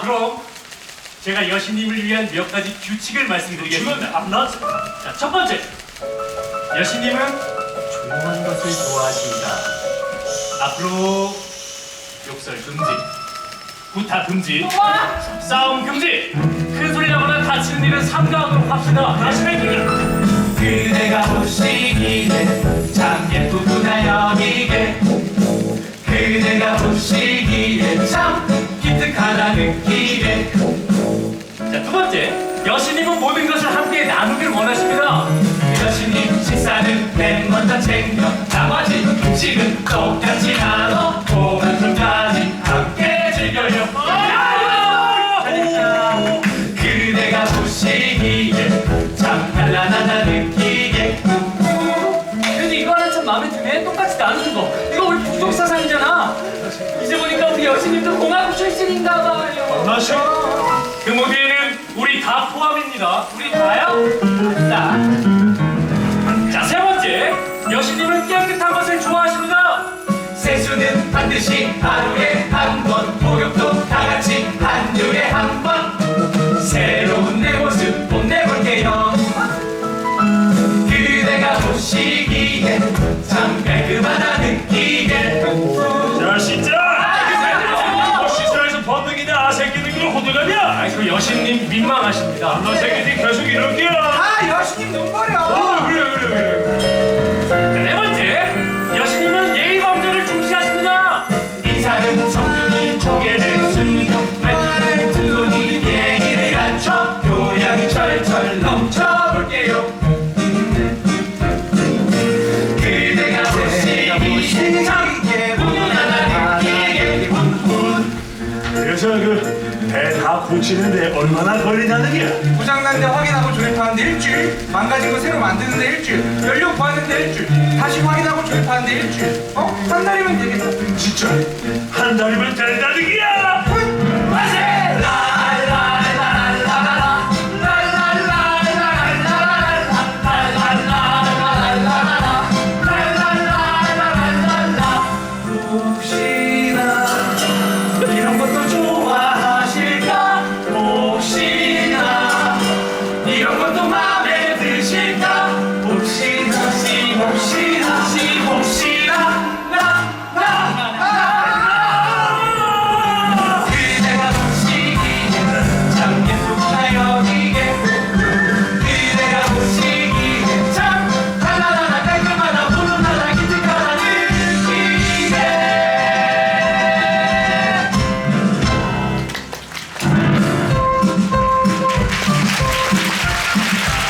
그럼 제가 여신님을 위한 몇 가지 규칙을 말씀드리겠습니다. 안나 자, 첫 번째. 여신님은 조용한 것을 좋아하십니다. 앞으로 욕설 금지, 구타 금지, 싸움 금지, 큰 소리 나거나 다치는 일은 삼가하도록 합시다. 다시 할게요. 그대가 보시기에 번째. 여신님은 모든 것을 함께 나누기를 원하십니다. 여신님 식사는 맨 먼저 챙겨 나머지 음식은 똑같이 나눠 고만큼까지 함께 즐겨요 그대가 보시기에 참 단란하다 느끼게 근데 이거 하나 참 마음에 드네. 똑같이 나누는 거. 이거 우리 부족 사상이잖아. 이제 보니까 우리 여신님도 공화국 출신인가 봐요. 그 무대에는 우리 다 포함입니다. 우리 다요? 아싸. 자, 세 번째. 여신님은 깨끗한 것을 좋아하십니다. 세수는 반드시 하루에 한 번 목욕도 다 같이 한 주에 한 번 새로운 내 모습 못 내볼게요 그대가 보시기에 여신님 민망하십니다. 너 새끼들 계속 이럴게요 그래서 그배 다 고치는데 얼마나 걸리냐는 게 고장난데 확인하고 조립하는데 일주일 망가진 거 새로 만드는데 일주일 연료 구하는데 일주일 다시 확인하고 조립하는데 일주일. 어? 한 달이면 되겠다. 진짜 한 달이면 된다는 게